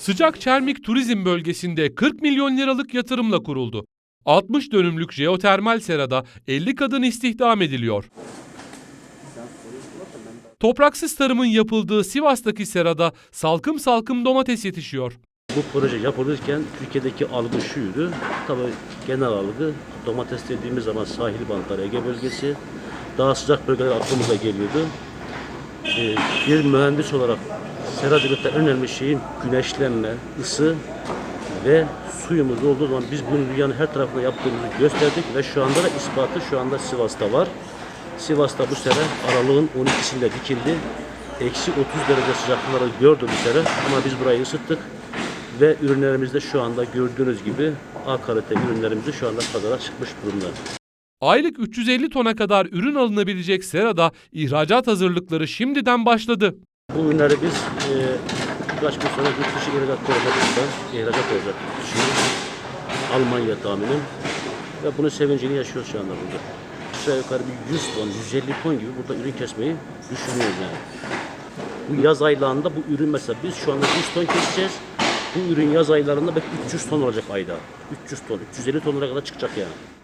Sıcak Çermik Turizm Bölgesi'nde 40 milyon liralık yatırımla kuruldu. 60 dönümlük jeotermal serada 50 kadın istihdam ediliyor. Topraksız tarımın yapıldığı Sivas'taki serada salkım salkım domates yetişiyor. Bu proje yapılırken Türkiye'deki algı şuydu. Tabii genel algı domates dediğimiz zaman sahil bantları Ege bölgesi daha sıcak bölgeler aklımıza geliyordu. Ee, bir mühendis olarak seracılıkta en önemli şeyin güneşlenme, ısı ve suyumuz olduğu zaman biz bunu dünyanın her tarafında yaptığımızı gösterdik ve şu anda da ispatı şu anda Sivas'ta var. Sivas'ta bu sene aralığın 12'sinde dikildi. Eksi 30 derece sıcaklıkları gördü bu sene ama biz burayı ısıttık ve ürünlerimizde şu anda gördüğünüz gibi A kalite ürünlerimizi şu anda pazara çıkmış durumda. Aylık 350 tona kadar ürün alınabilecek serada ihracat hazırlıkları şimdiden başladı. Bu ürünleri biz e, birkaç gün sonra yurt dışı ihracat programında ihracat olacak. Dışı, Almanya tahminim. Ve bunun sevincini yaşıyoruz şu anda burada. Aşağı yukarı bir 100 ton, 150 ton gibi burada ürün kesmeyi düşünüyoruz yani. Bu yaz aylarında bu ürün mesela biz şu anda 100 ton keseceğiz. Bu ürün yaz aylarında belki 300 ton olacak ayda. 300 ton, 350 tonlara kadar çıkacak yani.